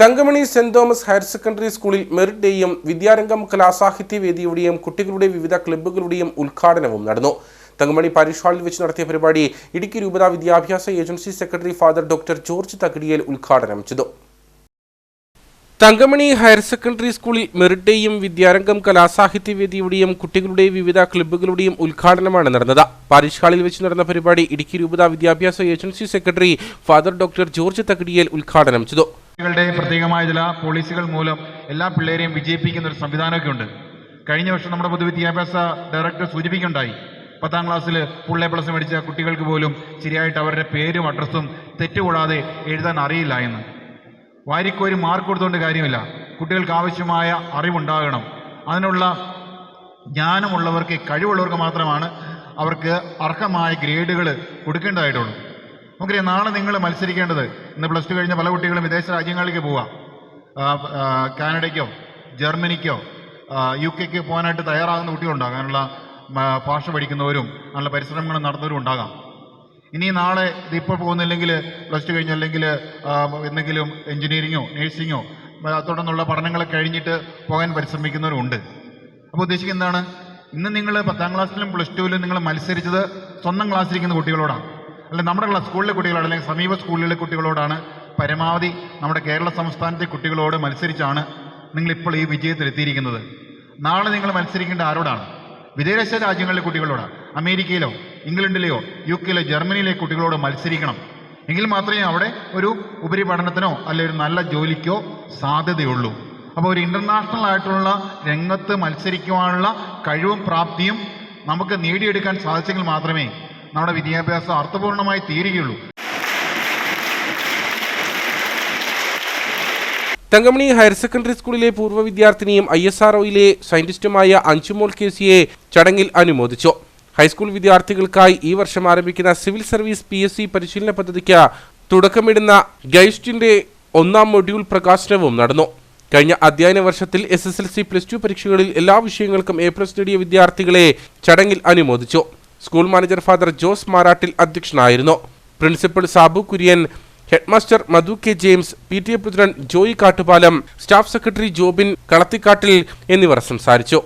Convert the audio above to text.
Thankamani saint Thomas higher secondary സ്കൂളിൽ merit ഡേയും വിദ്യാരംഗം കലാസാഹിത്യ വേദിയുടെയും കുട്ടികളുടെ വിവിധ ക്ലബ്ബുകളുടെയും ഉദ്ഘാടനവും നടന്നു. തങ്കമണി പാരിഷ് ഹാളിൽ വെച്ച് നടത്തിയ പരിപാടി ഇടുക്കി രൂപത വിദ്യാഭ്യാസ agency secretary father doctor George Thakidiyel ഉദ്ഘാടനം ചെയ്തു. തങ്കമണി ഹയർ സെക്കൻഡറി സ്കൂളിൽ മെറിറ്റ് ഡേയും വിദ്യാരംഗം കലാസാഹിത്യ വേദിയുടെയും കുട്ടികളുടെ വിവിധ ക്ലബ്ബുകളുടെയും ഉദ്ഘാടനമാണ് നടന്നത്. പാരിഷ് ഹാളിൽ വെച്ച് നടന്ന പരിപാടി ഇടുക്കി രൂപത വിദ്യാഭ്യാസ agency secretary father doctor George Thakidiyel ഉദ്ഘാടനം ചെയ്തു. കുട്ടികളുടെ പ്രത്യേകമായ ചില പോളിസികൾ മൂലം എല്ലാ പിള്ളേരെയും വിജയിപ്പിക്കുന്ന ഒരു സംവിധാനമൊക്കെ ഉണ്ട് കഴിഞ്ഞ വർഷം നമ്മുടെ പൊതുവിദ്യാഭ്യാസ ഡയറക്ടർ സൂചിപ്പിക്കുണ്ടായി പത്താം ക്ലാസ്സിൽ ഫുൾ എ പ്ലസ് മേടിച്ച കുട്ടികൾക്ക് പോലും ശരിയായിട്ട് അവരുടെ പേരും അഡ്രസ്സും തെറ്റുകൂടാതെ എഴുതാൻ അറിയില്ല എന്ന്. വാരിക്കോരി മാർക്ക് കൊടുത്തുകൊണ്ട് കാര്യമില്ല. കുട്ടികൾക്ക് ആവശ്യമായ അറിവുണ്ടാകണം. അതിനുള്ള ജ്ഞാനമുള്ളവർക്ക് കഴിവുള്ളവർക്ക് മാത്രമാണ് അവർക്ക് അർഹമായ ഗ്രേഡുകൾ കൊടുക്കേണ്ടതായിട്ടുള്ളൂ. നമുക്കറിയാം നാളെ നിങ്ങൾ മത്സരിക്കേണ്ടത് ഇന്ന് പ്ലസ് ടു കഴിഞ്ഞ പല കുട്ടികളും വിദേശ രാജ്യങ്ങളിലേക്ക് പോവാം. കാനഡയ്ക്കോ ജർമ്മനിക്കോ യു കെക്ക് പോകാനായിട്ട് തയ്യാറാകുന്ന കുട്ടികളുണ്ടാകും അങ്ങനെയുള്ള ഭാഷ പഠിക്കുന്നവരും നല്ല പരിശ്രമങ്ങൾ നടത്തുന്നവരും ഉണ്ടാകാം. ഇനി നാളെ ഇതിപ്പോൾ പോകുന്നില്ലെങ്കിൽ പ്ലസ് ടു കഴിഞ്ഞോ അല്ലെങ്കിൽ എന്തെങ്കിലും എഞ്ചിനീയറിങ്ങോ നേഴ്സിങ്ങോ തുടർന്നുള്ള പഠനങ്ങൾ കഴിഞ്ഞിട്ട് പോകാൻ പരിശ്രമിക്കുന്നവരുണ്ട്. അപ്പോൾ ഉദ്ദേശിക്കുന്നത് എന്താണ്? ഇന്ന് നിങ്ങൾ പത്താം ക്ലാസ്സിലും പ്ലസ് ടുവിലും നിങ്ങൾ മത്സരിച്ചത് സ്വന്തം ക്ലാസ്സിലിരിക്കുന്ന കുട്ടികളോടാണ് അല്ല നമ്മുടെ സ്കൂളിലെ കുട്ടികളോട് അല്ലെങ്കിൽ സമീപ സ്കൂളിലെ കുട്ടികളോടാണ് പരമാവധി നമ്മുടെ കേരള സംസ്ഥാനത്തെ കുട്ടികളോട് മത്സരിച്ചാണ് നിങ്ങളിപ്പോൾ ഈ വിജയത്തിലെത്തിയിരിക്കുന്നത് നാളെ നിങ്ങൾ മത്സരിക്കേണ്ട ആരോടാണ്? വിദേശ രാജ്യങ്ങളിലെ കുട്ടികളോടാണ്. അമേരിക്കയിലോ ഇംഗ്ലണ്ടിലെയോ യു കെയിലോ ജർമ്മനിയിലെ കുട്ടികളോട് മത്സരിക്കണം. എങ്കിൽ മാത്രമേ അവിടെ ഒരു ഉപരിപഠനത്തിനോ അല്ലെ ഒരു നല്ല ജോലിക്കോ സാധ്യതയുള്ളൂ. അപ്പോൾ ഒരു ഇന്റർനാഷണൽ ആയിട്ടുള്ള രംഗത്ത് മത്സരിക്കുവാനുള്ള കഴിവും പ്രാപ്തിയും നമുക്ക് നേടിയെടുക്കാൻ സാധിച്ചെങ്കിൽ മാത്രമേ നമ്മുടെ വിദ്യാഭ്യാസം അർത്ഥപൂർണമായി തീരുകയുള്ളൂ. തങ്കമണി ഹയർ സെക്കൻഡറി സ്കൂളിലെ പൂർവ വിദ്യാർത്ഥിനിയും ഐ എസ് ആർ ഒയിലെ സയന്റിസ്റ്റുമായ അഞ്ചുമോൾ കെ സിയെ ചടങ്ങിൽ അനുമോദിച്ചു. ഹൈസ്കൂൾ വിദ്യാർത്ഥികൾക്കായി ഈ വർഷം ആരംഭിക്കുന്ന civil service P S C പരിശീലന പദ്ധതിക്ക് തുടക്കമിടുന്ന ഗൈസ്റ്റിന്റെ ഒന്നാം മൊഡ്യൂൾ പ്രകാശനവും നടന്നു. കഴിഞ്ഞ അധ്യയന വർഷത്തിൽ S S L C plus two പരീക്ഷകളിൽ എല്ലാ വിഷയങ്ങൾക്കും എ പ്ലസ് നേടിയ വിദ്യാർത്ഥികളെ ചടങ്ങിൽ അനുമോദിച്ചു. School manager father Jose Marattil അധ്യക്ഷനായിരുന്നു. Principal Sabu Kurian headmaster Madhu K James P T A president Joy Kattupalam staff secretary Jobin Kalathikattil എന്നിവർ സംസാരിച്ചു.